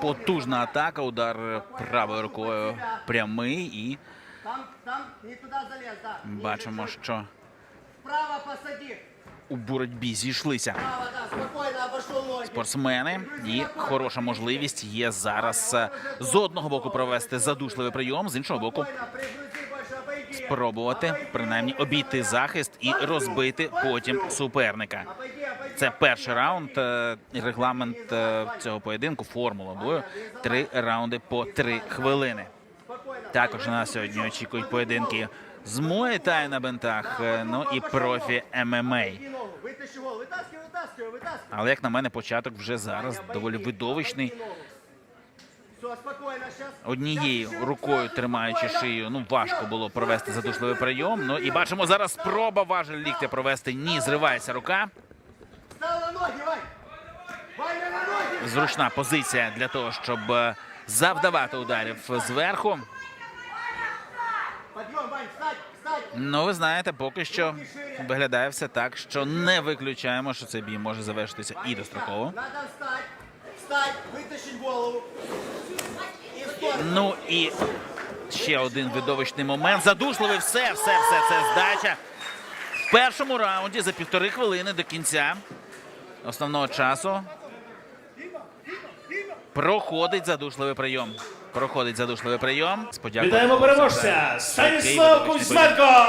Потужна атака, удар правою рукою прямий і бачимо, що у боротьбі зійшлися спортсмени, і хороша можливість є зараз е, з одного боку провести задушливий прийом, з іншого боку спробувати принаймні обійти захист і розбити потім суперника. Обойди, обойди, Це обойди. перший раунд. е, і Регламент е, цього поєдинку, формула бою. Три раунди по три хвилини. Спокойно. Також нас сьогодні очікують поєдинки з Муay-Thai на бентах, е, ну і профі ММА. Обойди ногу. Вытащи голову. Вытаскивай, вытаскивай, вытаскивай. Але як на мене, початок вже зараз доволі видовищний. Все, спокойно, сейчас. Однією рукою тримаючи шию, ну важко було провести задушливий прийом. Ну і бачимо зараз спроба важель ліктя провести. Ні, зривається рука. Зручна позиція для того, щоб е, завдавати ударів зверху. Ну, ви знаєте, поки що виглядає все так, що не виключаємо, що цей бій може завершитися і достроково. Ну і ще один видовищний момент. Задушливий все, все, все, це здача. В першому раунді за півтори хвилини до кінця основного часу проходить задушливий прийом. Проходить задушливий прийом. Сподякувати Вітаємо переможця Станіслав. Кузьменко!